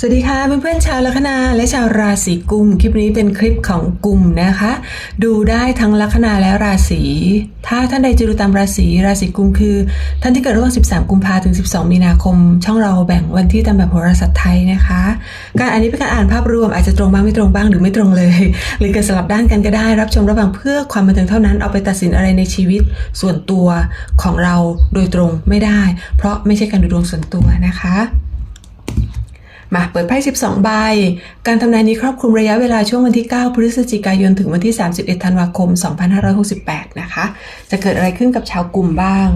สวัสดีค่ะเพื่อนๆชาวลัคนาและชาวราศีกุม คลิปนี้เป็นคลิปของกุมนะคะ ดูได้ทั้งลัคนาและราศีถ้าท่านใดจะดูตามราศีราศีกุมคือ ท่านที่เกิดระหว่าง 13 กุมภาถึง 12 มีนาคม ช่องเราแบ่งวันที่ตามแบบโหราศาสตร์ไทยนะคะ การอันนี้เป็นการอ่านภาพรวมอาจจะตรงบ้างไม่ตรงบ้างหรือไม่ตรงเลย หรือเกิดสลับด้านกันก็ได้ รับชมระหว่างเพื่อความบันเทิงเท่านั้นเอาไปตัดสินอะไรในชีวิตส่วนตัวของเราโดยตรงไม่ได้ เพราะไม่ใช่การดูดวงส่วนตัวนะคะ มาเปิดไพ่ 12 ใบ การทำนายนี้ครอบคลุมระยะเวลาช่วงวันที่ 9 พฤศจิกายน ถึงวันที่ 31 ธันวาคม 2568 นะคะ จะเกิดอะไรขึ้นกับชาวกลุ่มบ้าง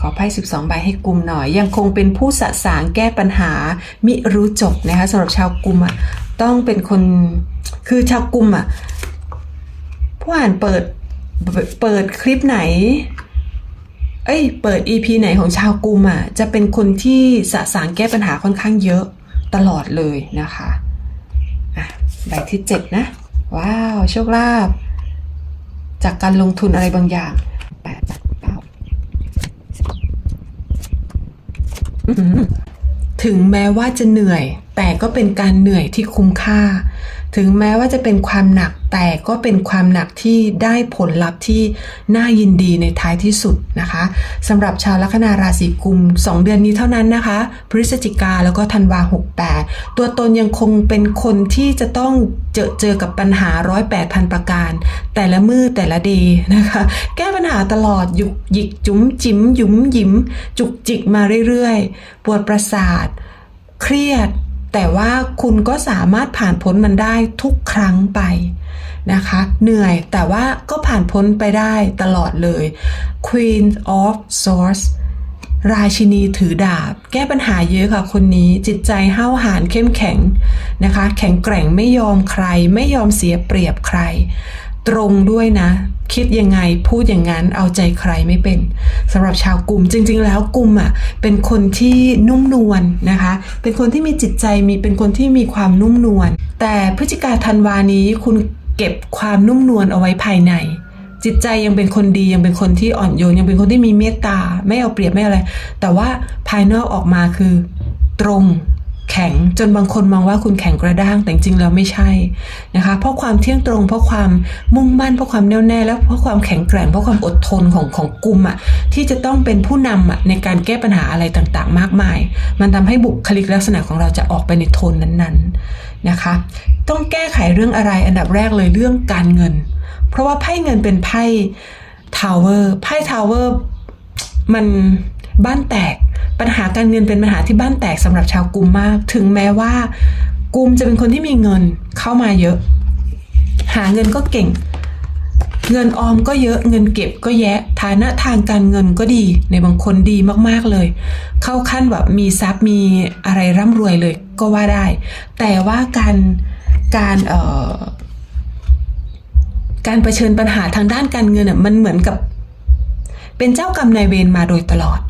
ขอไพ่ 12 ใบให้กลุ่มหน่อย ยังคงเป็นผู้สะสางแก้ปัญหา มิรู้จบนะคะสำหรับชาวกลุ่มอะ ต้องเป็นคน คือชาวกลุ่มอะ ผู้อ่านเปิด เปิดคลิปไหนเอ้ย เปิด EP ไหนของชาวกลุ่มอะ จะเป็นคนที่สะสางแก้ปัญหาค่อนข้างเยอะ ตลอดเลยนะคะอะใบที่เจ็ดนะ ว้าว โชคลาภจากการลงทุนอะไรบางอย่างแปดเก้าถึงแม้ว่าจะเหนื่อย แต่ก็เป็นการเหนื่อยที่คุ้มค่า ถึงแม้ว่าจะเป็นความหนัก แต่ก็เป็นความหนักที่ได้ผลลัพธ์ที่น่ายินดีในท้ายที่สุดนะคะสำหรับชาวลัคนาราศีกุม 2 เดือนนี้เท่านั้นนะคะ พฤศจิกาแล้วก็ธันวา68 ตัวตนยังคงเป็นคนที่จะต้องเจอเจอกับปัญหาร้อยแปดพันประการ แต่ละมือแต่ละเดย์นะคะ แก้ปัญหาตลอดหยุกหยิกจุ๋มจิ๋มหยุมหยิม จุกจิกมาเรื่อยๆ ปวดประสาท เครียด แต่ว่าคุณก็สามารถผ่านพ้นมันได้ทุกครั้งไป นะคะ เหนื่อยแต่ว่าก็ผ่านพ้นไปได้ตลอดเลย Queen of Swords ราชินีถือดาบ แก้ปัญหาเยอะค่ะคนนี้จิตใจห้าวหาญเข้มแข็งนะคะ แข็งแกร่งไม่ยอมใคร ไม่ยอมเสียเปรียบใคร ตรงด้วยนะ คิดยังไงพูดอย่างนั้นเอาใจใครไม่เป็นสำหรับชาวกลุ่มจริง ๆ แล้วกลุ่มอะเป็นคนที่นุ่มนวลนะคะ เป็นคนที่มีจิตใจมีเป็นคนที่มีความนุ่มนวลแต่พฤศจิกาธันวานี้คุณ เก็บความนุ่มนวลเอาไว้ภายใน จิตใจยังเป็นคนดียังเป็นคนที่อ่อนโยนยังเป็นคนที่มีเมตตา ไม่เอาเปรียบไม่อะไร แต่ว่าภายนอกออกมาคือ ตรงแข็งจนบางคนมองว่าคุณแข็งกระด้างแต่จริงแล้วไม่ใช่นะคะเพราะความเที่ยงตรง เพราะความมุ่งมั่นเพราะความแน่วแน่และเพราะความแข็งแกร่งเพราะความอดทนของของกลุ่มอะที่จะต้องเป็นผู้นำอะในการแก้ปัญหาอะไรต่างๆ มากมาย มันทำให้บุคลิกลักษณะของเราจะออกไปในโทนนั้นๆนะคะ ต้องแก้ไขเรื่องอะไรอันดับแรกเลยเรื่องการเงิน เพราะว่าไพ่เงินเป็นไพ่ทาวเวอร์ไพ่ทาวเวอร์มันบ้านแตกปัญหาการเงินเป็นปัญหาที่บ้านแตกสำหรับชาวกลุ่มมาก ถึงแม้ว่ากลุ่มจะเป็นคนที่มีเงินเข้ามาเยอะ หาเงินก็เก่ง เงินออมก็เยอะเงินเก็บก็แยะฐานะทางการเงินก็ดีในบางคนดีมากๆเลย เข้าขั้นแบบมีทรัพย์มีอะไรร่ำรวยเลยก็ว่าได้ แต่ว่าการ การเออการเผชิญปัญหาทางด้านการเงินมันเหมือนกับ เป็นเจ้ากรรมนายเวรมาโดยตลอด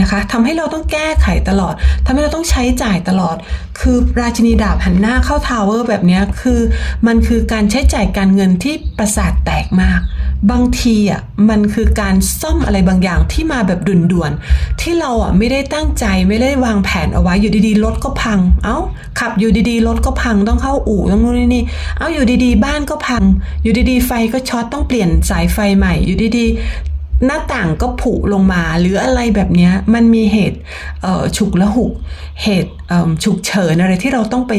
นะคะทำให้เราต้องแก้ไขตลอดทำให้เราต้องใช้จ่ายตลอด คือราชินีดาบหันหน้าเข้าทาวเวอร์แบบนี้คือ มันคือการใช้จ่ายการเงินที่ประสาทแตกมาก บางทีอะมันคือการซ่อมอะไรบางอย่างที่มาแบบด่วนๆที่เราอะไม่ได้ตั้งใจไม่ได้วางแผนเอาไว้อยู่ดีๆรถก็พัง เอ้าขับอยู่ดีๆรถก็พังต้องเข้าอู่ต้องนู่นนี่นี่เอ้าอยู่ดีๆ บ้านก็พัง อยู่ดีๆ ไฟก็ช็อตต้องเปลี่ยนสายไฟใหม่อยู่ดีๆ หน้าต่างก็ผุลงมาหรืออะไรแบบนี้มันมีเหตุฉุกละหุกเหตุฉุกเฉินอะไรที่เราต้องไป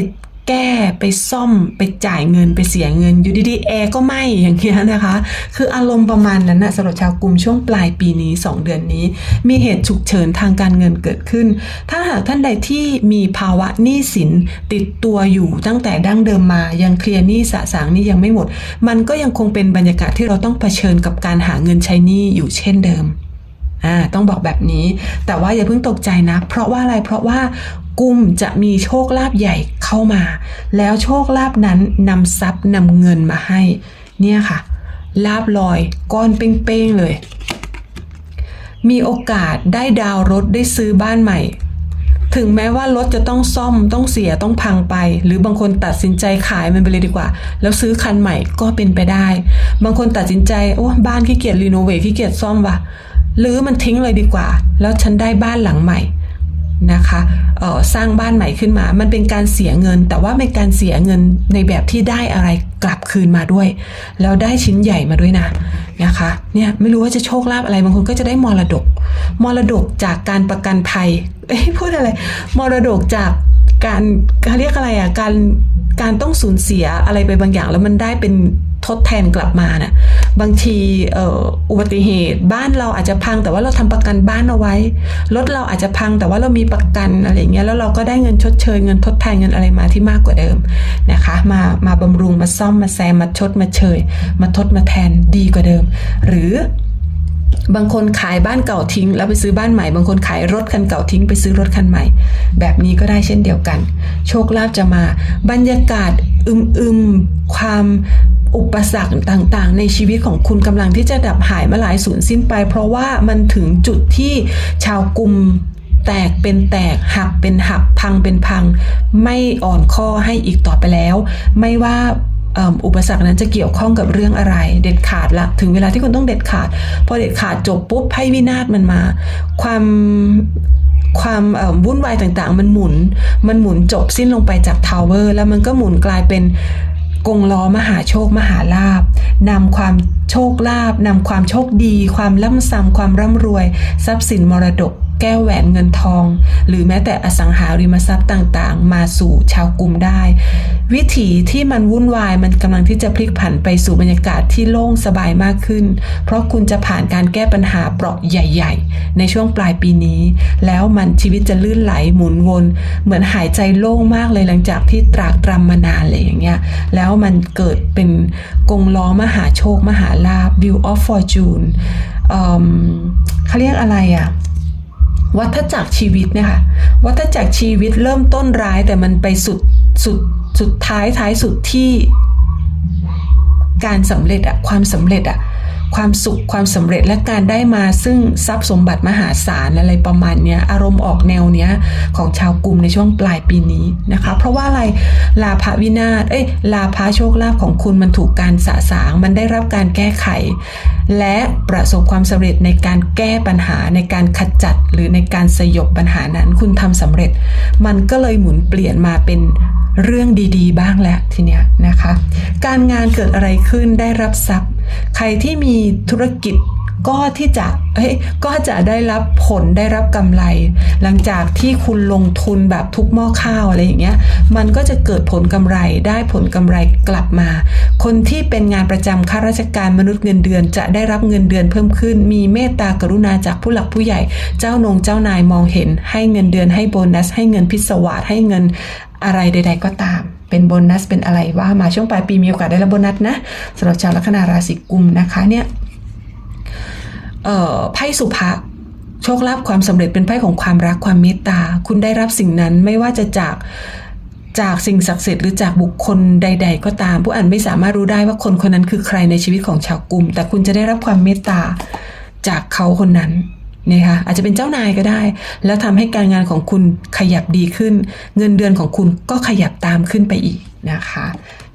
แก้ไปซ่อมไปจ่ายเงินไปเสียเงินอยู่ดีๆแอร์ก็ไหมอย่างเงี้ยนะคะ คืออารมณ์ประมาณนั้นนะสำหรับชาวกลุ่มช่วงปลายปีนี้ 2 เดือนนี้ มีเหตุฉุกเฉินทางการเงินเกิดขึ้น ถ้าหากท่านใดที่มีภาวะหนี้สินติดตัวอยู่ตั้งแต่ดั้งเดิมมายังเคลียร์หนี้สะสางนี้ยังไม่หมด มันก็ยังคงเป็นบรรยากาศที่เราต้องเผชิญกับการหาเงินใช้หนี้อยู่เช่นเดิมอ่าต้องบอกแบบนี้แต่ว่าอย่าเพิ่งตกใจนะ เพราะว่าอะไรเพราะว่า กุมจะมีโชคลาภใหญ่เข้ามา แล้วโชคลาภนั้นนำทรัพย์นำเงินมาให้ เนี่ยค่ะ ลาบลอยก้อนเป้งๆเลย มีโอกาสได้ดาวรถได้ซื้อบ้านใหม่ ถึงแม้ว่ารถจะต้องซ่อมต้องเสียต้องพังไป หรือบางคนตัดสินใจขายมันไปเลยดีกว่า แล้วซื้อคันใหม่ก็เป็นไปได้ บางคนตัดสินใจโอ้บ้านขี้เกียจรีโนเวทขี้เกียจซ่อมว่ะหรือมันทิ้งเลยดีกว่า แล้วฉันได้บ้านหลังใหม่ นะคะสร้างบ้านใหม่ขึ้นมา มันเป็นการเสียเงิน แต่ว่าเป็นการเสียเงินในแบบที่ได้อะไรกลับคืนมาด้วย แล้วได้ชิ้นใหญ่มาด้วยนะนะคะเนี่ยไม่รู้ว่าจะโชคลาภอะไรบางคนก็จะได้มรดก มรดกจากการประกันภัยเอ้พูดอะไร มรดกจากการเขาเรียกอะไรอะการการต้องสูญเสียอะไรไปบางอย่าง แล้วมันได้เป็นทดแทนกลับมาน่ะ บางทีอุบัติเหตุ บ้านเราอาจจะพังแต่ว่าเราทำประกันบ้านเอาไว้ รถเราอาจจะพังแต่ว่าเรามีประกันอะไรอย่างเงี้ยแล้วเราก็ได้เงินชดเชยเงินทดแทนเงินอะไรมาที่มากกว่าเดิมนะคะ มามาบำรุงมาซ่อมมาแซมมาชดมาเชย มาทดมาแทนดีกว่าเดิม หรือ บางคนขายบ้านเก่าทิ้ง แล้วไปซื้อบ้านใหม่ บางคนขายรถคันเก่าทิ้ง ไปซื้อรถคันใหม่ แบบนี้ก็ได้เช่นเดียวกัน โชคลาภจะมา บรรยากาศอึมๆความอุปสรรคต่างๆ ในชีวิตของคุณกำลังที่จะดับหายมาหลายสูญสิ้นไป เพราะว่ามันถึงจุดที่ชาวกลุ่มแตกเป็นแตกหักเป็นหักพังเป็นพัง ไม่อ่อนข้อให้อีกต่อไปแล้ว ไม่ว่า อุปสรรคนั้นจะเกี่ยวข้องกับเรื่องอะไร เด็ดขาดละถึงเวลาที่คุณต้องเด็ดขาด พอเด็ดขาดจบปุ๊บไพ่วินาศมันมา ความความวุ่นวายต่างๆ มันหมุน มันหมุนจบสิ้นลงไปจากทาวเวอร์แล้วมันก็หมุนกลายเป็นกงล้อมหาโชคมหาลาบนำความโชคลาภนำความโชคดี ความล่ำซ้ำความร่ำรวย ทรัพย์สินมรดก แก้วแหวนเงินทอง หรือแม้แต่อสังหาริมทรัพย์ต่างๆ มาสู่ชาวกลุ่มได้ วิถีที่มันวุ่นวายมันกำลังที่จะพลิกผันไปสู่บรรยากาศที่โล่งสบายมากขึ้น เพราะคุณจะผ่านการแก้ปัญหาเปราะใหญ่ ๆ ในช่วงปลายปีนี้ แล้วมันชีวิตจะลื่นไหลหมุนวน เหมือนหายใจโล่งมากเลยหลังจากที่ตรากตรำมานานเลยอย่างเงี้ยแล้วมันเกิดเป็นกงล้อมหาโชค มหาลาภ View of Fortune เขาเรียกอะไรอะวัฏจักรชีวิตเนี่ยค่ะวัฏจักรชีวิตเริ่มต้นร้ายแต่มันไปสุด สุดสุดท้ายท้ายสุดที่ การสำเร็จอะความสำเร็จอะความสุขความสำเร็จและการได้มาซึ่งทรัพย์สมบัติมหาศาลอะไรประมาณเนี้ยอารมณ์ออกแนวเนี้ยของชาวกลุ่มในช่วงปลายปีนี้นะคะ เพราะว่าอะไรลาภวินาศเอ้ยลาภโชคลาภของคุณมันถูกการสะสาง มันได้รับการแก้ไข และประสบความสำเร็จในการแก้ปัญหาในการขจัดหรือในการสยบปัญหานั้นคุณทำสำเร็จ มันก็เลยหมุนเปลี่ยนมาเป็น เรื่องดีๆ บ้างแล้วทีเนี้ยนะคะ การงานเกิดอะไรขึ้นได้รับทรัพย์ ใครที่มีธุรกิจ ก็ที่จะเอ้ยก็จะได้รับผลได้รับกำไร หลังจากที่คุณลงทุนแบบทุกหม้อข้าวอะไรอย่างเงี้ยมันก็จะเกิดผลกำไรได้ผลกำไรกลับมา คนที่เป็นงานประจำข้าราชการมนุษย์เงินเดือน จะได้รับเงินเดือนเพิ่มขึ้น มีเมตตากรุณาจากผู้หลักผู้ใหญ่ เจ้านงเจ้านายมองเห็น ให้เงินเดือนให้โบนัส ให้เงินพิศวาสให้เงินอะไรใด ๆ ก็ตาม เป็นโบนัสเป็นอะไรว่ามาช่วงปลายปีมีโอกาสได้รับโบนัสนะสำหรับชาวลัคนาราศีกุมนะคะเนี่ย ไพ่สุภะโชคลาภความสำเร็จเป็นไพ่ของความรักความเมตตา คุณได้รับสิ่งนั้นไม่ว่าจะจากจากสิ่งศักดิ์สิทธิ์หรือจากบุคคลใด ๆ ก็ตาม ผู้อ่านไม่สามารถรู้ได้ว่าคนคนนั้นคือใครในชีวิตของชาวกลุ่ม แต่คุณจะได้รับความเมตตาจากเขาคนนั้นนะคะอาจจะเป็นเจ้านายก็ได้ แล้วทำให้การงานของคุณขยับดีขึ้น เงินเดือนของคุณก็ขยับตามขึ้นไปอีกนะคะ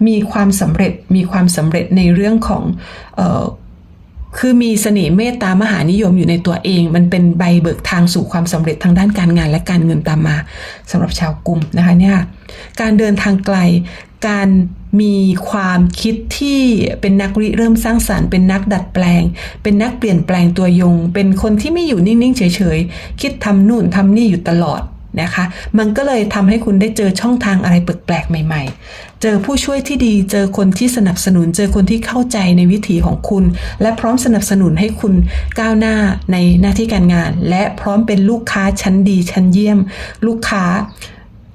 มีความสำเร็จมีความสำเร็จในเรื่องของออ คือมีเสน่ห์เมตตามหานิยมอยู่ในตัวเอง มันเป็นใบเบิกทางสู่ความสำเร็จทางด้านการงานและการเงินตามมาสำหรับชาวกลุ่มนะคะเนี่ยการเดินทางไกล การมีความคิดที่เป็นนักริเริ่มสร้างสารรค์ เป็นนักดัดแปลง เป็นนักเปลี่ยนแปลงตัวยง เป็นคนที่ไม่อยู่นิ่งๆเฉยๆ คิดทำนู่นทำนี่อยู่ตลอด นะคะ มันก็เลยทำให้คุณได้เจอช่องทางอะไรแปลกๆใหม่ ๆ เจอผู้ช่วยที่ดี เจอคนที่สนับสนุน เจอคนที่เข้าใจในวิถีของคุณ และพร้อมสนับสนุนให้คุณก้าวหน้าในหน้าที่การงาน และพร้อมเป็นลูกค้าชั้นดีชั้นเยี่ยม ลูกค้า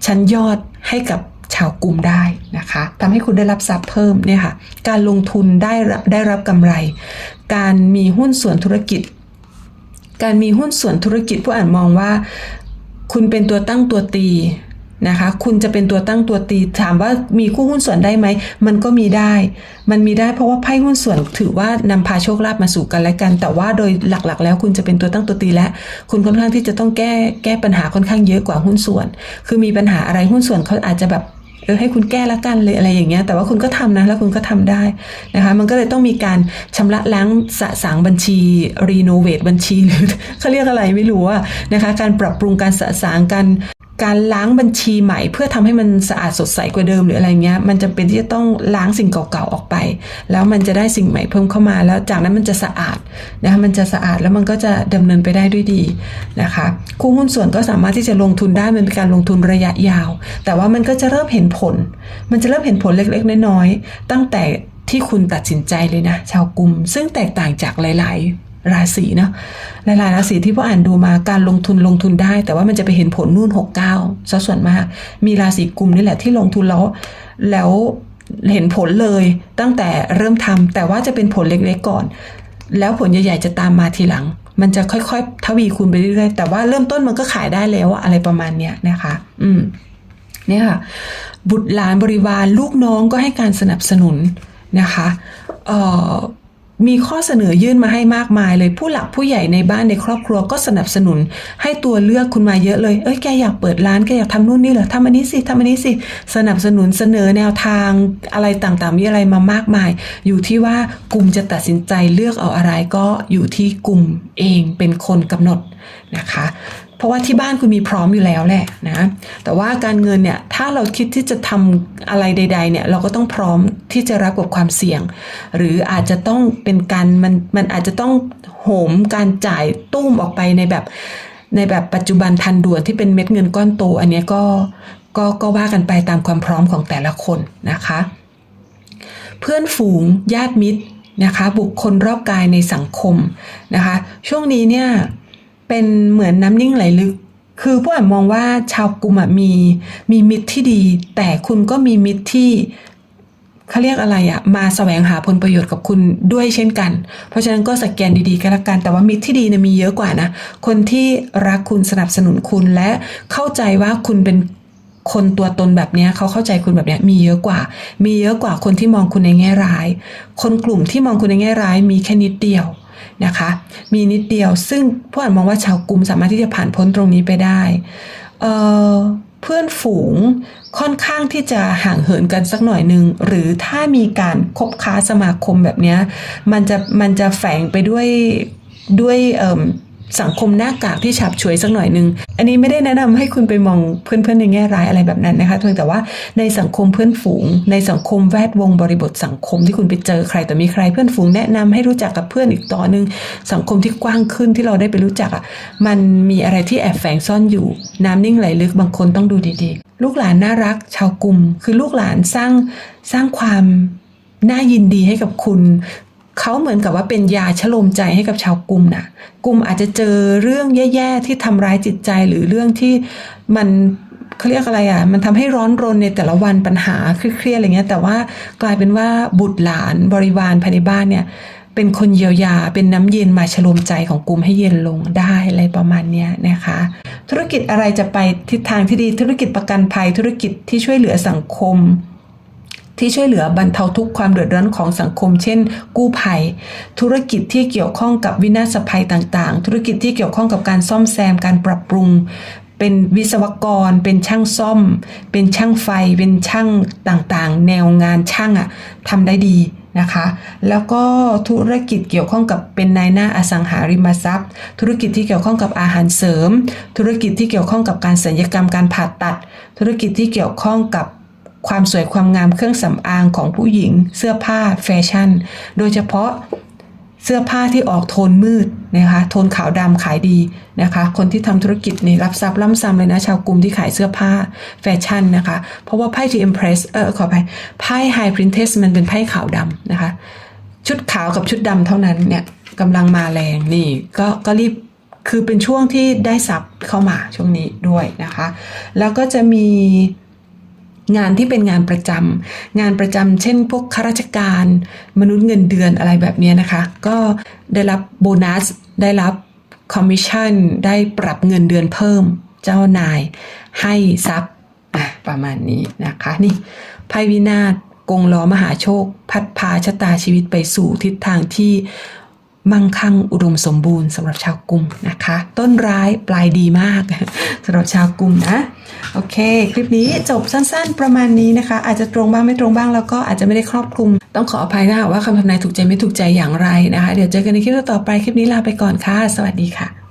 ชั้นยอดให้กับชาวกลุ่มได้นะคะทำให้คุณได้รับทรัพย์เพิ่มเนี่ยค่ะการลงทุนได้รับได้รับกำไร การมีหุ้นส่วนธุรกิจ การมีหุ้นส่วนธุรกิจผู้อ่านมองว่า คุณเป็นตัวตั้งตัวตีนะคะ คุณจะเป็นตัวตั้งตัวตี ถามว่ามีคู่หุ้นส่วนได้ไหม มันก็มีได้ มันมีได้เพราะว่าไพ่หุ้นส่วนถือว่านำพาโชคลาภมาสู่กันและกัน แต่ว่าโดยหลักๆ แล้วคุณจะเป็นตัวตั้งตัวตีและ คุณค่อนข้างที่จะต้องแก้แก้ปัญหาค่อนข้างเยอะกว่าหุ้นส่วน คือมีปัญหาอะไรหุ้นส่วนเขาอาจจะแบบ เออให้คุณแก้ละกันเลยอะไรอย่างเงี้ย แต่ว่าคุณก็ทำนะ แล้วคุณก็ทำได้นะคะ มันก็เลยต้องมีการชำระล้างสะสางบัญชีรีโนเวทบัญชีหรือเขาเรียกอะไรไม่รู้อะนะคะ การปรับปรุงการสะสางการ การล้างบัญชีใหม่ เพื่อทำให้มันสะอาดสดใสกว่าเดิมหรืออะไรเงี้ย มันจำเป็นที่จะต้องล้างสิ่งเก่าๆออกไป แล้วมันจะได้สิ่งใหม่เพิ่มเข้ามาแล้วจากนั้นมันจะสะอาดนะคะมันจะสะอาดแล้วมันก็จะดำเนินไปได้ด้วยดีนะคะคู่หุ้นส่วนก็สามารถที่จะลงทุนได้มันเป็นการลงทุนระยะยาว แต่ว่ามันก็จะเริ่มเห็นผล มันจะเริ่มเห็นผลเล็กๆน้อยๆตั้งแต่ที่คุณตัดสินใจเลยนะ ชาวกลุ่มซึ่งแตกต่างจากหลาย ๆ ราศีเนาะหลายๆราศีที่พ่ออ่านดูมาการลงทุนลงทุนได้ แต่ว่ามันจะไปเห็นผลนู่นหกเก้าซะส่วนมาก มีราศีกลุ่มนี่แหละที่ลงทุนแล้วแล้วเห็นผลเลยตั้งแต่เริ่มทำแต่ว่าจะเป็นผลเล็กๆก่อน แล้วผลใหญ่ๆจะตามมาทีหลัง มันจะค่อยๆ ทวีคูณไปเรื่อยๆแต่ว่าเริ่มต้นมันก็ขายได้แล้วอะอะไรประมาณเนี้ยนะคะ อืมเนี่ยค่ะ บุตรหลานบริวารลูกน้องก็ให้การสนับสนุนนะคะ เอ่อ มีข้อเสนอยื่นมาให้มากมายเลยผู้หลักผู้ใหญ่ในบ้านในครอบครัวก็สนับสนุน ให้ตัวเลือกคุณมาเยอะเลย เอ้ยแกอยากเปิดร้านแกอยากทำนู่นนี่เหรอทำอันนี้สิทำอันนี้สิสนับสนุนเสนอแนวทางอะไรต่างๆ มีอะไรมามากมาย อยู่ที่ว่ากลุ่มจะตัดสินใจเลือกเอาอะไรก็อยู่ที่กลุ่มเองเป็นคนกำหนด นะคะ เพราะว่าที่บ้านคุณมีพร้อมอยู่แล้วแหละนะ แต่ว่าการเงินเนี่ย ถ้าเราคิดที่จะทำอะไรใด ๆ เนี่ย เราก็ต้องพร้อมที่จะรับกับความเสี่ยง หรืออาจจะต้องเป็นการมันมันอาจจะต้องโหมการจ่ายตุ้มออกไปในแบบในแบบปัจจุบันทันด่วนที่เป็นเม็ดเงินก้อนโต อันเนี้ยก็ก็ก็ว่ากันไปตามความพร้อมของแต่ละคนนะคะ เพื่อนฝูงญาติมิตรนะคะ บุคคลรอบกายในสังคมนะคะ ช่วงนี้เนี่ย เป็นเหมือนน้ำนิ่งไหลลึก คือผู้อ่านมองว่าชาวกลุ่มมีมีมิตรที่ดี แต่คุณก็มีมิตรที่เขาเรียกอะไรอะมาแสวงหาผลประโยชน์กับคุณด้วยเช่นกัน เพราะฉะนั้นก็สแกนดีๆก็แล้วกัน แต่ว่ามิตรที่ดีเนี่ยมีเยอะกว่านะ คนที่รักคุณสนับสนุนคุณและเข้าใจว่าคุณเป็นคนตัวตนแบบนี้เขาเข้าใจคุณแบบนี้มีเยอะกว่า มีเยอะกว่าคนที่มองคุณในแง่ร้าย คนกลุ่มที่มองคุณในแง่ร้ายมีแค่นิดเดียว นะคะ มีนิดเดียวซึ่งผู้อ่านมองว่าชาวกลุ่มสามารถที่จะผ่านพ้นตรงนี้ไปได้เเพื่อนฝูงค่อนข้างที่จะห่างเหินกันสักหน่อยหนึ่งหรือถ้ามีการคบค้าสมาคมแบบนี้มันจะมันจะแฝงไปด้วยด้วย สังคมหน้ากากที่ฉับฉวยสักหน่อยนึง อันนี้ไม่ได้แนะนำให้คุณไปมองเพื่อนๆในแง่ร้ายอะไรแบบนั้นนะคะเพียงแต่ว่าในสังคมเพื่อนฝูง ในสังคมแวดวงบริบทสังคมที่คุณไปเจอใครแต่มีใครเพื่อนฝูงแนะนำให้รู้จักกับเพื่อนอีกต่อหนึ่งสังคมที่กว้างขึ้นที่เราได้ไปรู้จักอะมันมีอะไรที่แอบแฝงซ่อนอยู่ น้ำนิ่งไหลลึกบางคนต้องดูดีๆ ลูกหลานน่ารัก ชาวกลุ่ม คือลูกหลานสร้างสร้างความน่ายินดีให้กับคุณ เขาเหมือนกับว่าเป็นยาชโลมใจให้กับชาวกลุ่มนะกลุ่มอาจจะเจอเรื่องแย่ๆที่ทำร้ายจิตใจหรือเรื่องที่มันเขาเรียกอะไรอะ มันทำให้ร้อนรนในแต่ละวันปัญหาเครียดๆอะไรเงี้ย แต่ว่ากลายเป็นว่าบุตรหลานบริวารภายในบ้านเนี่ย เป็นคนเยียวยา เป็นน้ำเย็นมาชโลมใจของกลุ่มให้เย็นลงได้อะไรประมาณเนี้ยนะคะ ธุรกิจอะไรจะไปทิศทางที่ดี ธุรกิจประกันภัย ธุรกิจที่ช่วยเหลือสังคม ที่ช่วยเหลือบรรเทาทุกความเดือดร้อนของสังคม เช่น กู้ภัย ธุรกิจที่เกี่ยวข้องกับวินาศภัยต่างๆ ธุรกิจที่เกี่ยวข้องกับการซ่อมแซมการปรับปรุง เป็นวิศวกร เป็นช่างซ่อม เป็นช่างไฟ เป็นช่างต่างๆ แนวงานช่างอะทำได้ดีนะคะแล้วก็ธุรกิจเกี่ยวข้องกับเป็นนายหน้าอสังหาริมทรัพย์ ธุรกิจที่เกี่ยวข้องกับอาหารเสริม ธุรกิจที่เกี่ยวข้องกับการศัลยกรรมการผ่าตัด ธุรกิจที่เกี่ยวข้องกับ ความสวยความงามเครื่องสำอางของผู้หญิง เสื้อผ้าแฟชั่น โดยเฉพาะเสื้อผ้าที่ออกโทนมืดนะคะ โทนขาวดำขายดีนะคะ คนที่ทำธุรกิจนี่รับทรัพย์ล่ำซ้ำเลยนะ ชาวกลุ่มที่ขายเสื้อผ้าแฟชั่นนะคะ เพราะว่าไพ่ The Empress เออขอไปไพ่ High Princess มันเป็นไพ่ขาวดำนะคะ ชุดขาวกับชุดดำเท่านั้นเนี่ยกำลังมาแรงนี่ก็ก็รีบคือเป็นช่วงที่ได้ทรัพย์เข้ามาช่วงนี้ด้วยนะคะ แล้วก็จะมี งานที่เป็นงานประจำงานประจำเช่นพวกข้าราชการ มนุษย์เงินเดือนอะไรแบบนี้นะคะ ก็ได้รับโบนัส ได้รับคอมมิชชั่น ได้ปรับเงินเดือนเพิ่ม เจ้านายให้ทรัพย์ประมาณนี้นะคะ นี่ไพ่วินาศกงล้อมหาโชค พัดพาชะตาชีวิตไปสู่ทิศทางที่ มั่งคั่งอุดมสมบูรณ์สำหรับชาวกลุ่มนะคะ ต้นร้ายปลายดีมากสำหรับชาวกลุ่มนะโอเค คลิปนี้จบสั้นๆประมาณนี้นะคะ อาจจะตรงบ้างไม่ตรงบ้างแล้วก็อาจจะไม่ได้ครอบคลุม ต้องขออภัยนะคะว่าคำทำนายถูกใจไม่ถูกใจอย่างไรนะคะ เดี๋ยวเจอกันในคลิปต่อไปคลิปนี้ลาไปก่อนค่ะ สวัสดีค่ะ